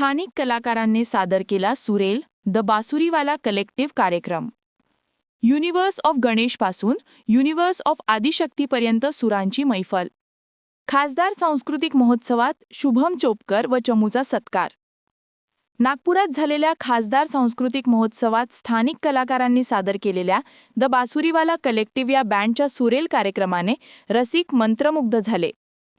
स्थानिक कलाकारांनी सादर केला सुरेल द बासुरीवाला कलेक्टिव्ह कार्यक्रम. युनिव्हर्स ऑफ गणेशपासून युनिव्हर्स ऑफ आदिशक्तीपर्यंत सुरांची मैफल. खासदार सांस्कृतिक महोत्सवात शुभम चोपकर व चमूचा सत्कार. नागपुरात झालेल्या खासदार सांस्कृतिक महोत्सवात स्थानिक कलाकारांनी सादर केलेल्या द बासुरीवाला कलेक्टिव्ह या बँडच्या सुरेल कार्यक्रमाने रसिक मंत्रमुग्ध झाले.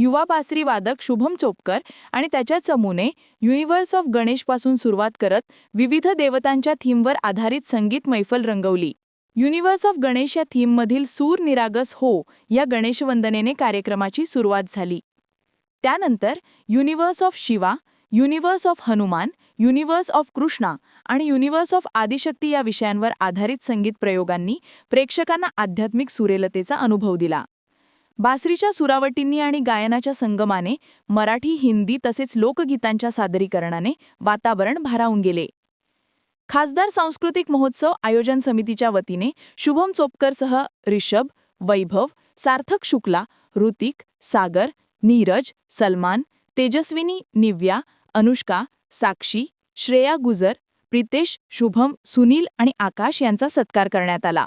युवा बासरी वादक शुभम चोपकर आणि त्याच्या चमूने युनिव्हर्स ऑफ गणेशपासून सुरुवात करत विविध देवतांच्या थीमवर आधारित संगीत मैफल रंगवली. युनिव्हर्स ऑफ गणेश या थीममधील सूर निरागस हो या गणेशवंदनेने कार्यक्रमाची सुरुवात झाली. त्यानंतर universe of Shiva universe of Hanuman universe of Krishna आणि युनिव्हर्स ऑफ आदिशक्ती या विषयांवर आधारित संगीत प्रयोगांनी प्रेक्षकांना आध्यात्मिक सुरेलतेचा अनुभव दिला. बासरीच्या सुरावटींनी आणि गायनाच्या संगमाने मराठी हिंदी तसेच लोकगीतांच्या सादरीकरणाने वातावरण भारावून गेले. खासदार सांस्कृतिक महोत्सव आयोजन समितीच्या वतीने शुभम चोपकरसह रिषभ वैभव सार्थक शुक्ला ऋतिक सागर नीरज सलमान तेजस्विनी निव्या अनुष्का साक्षी श्रेया गुजर प्रितेश शुभम सुनील आणि आकाश यांचा सत्कार करण्यात आला.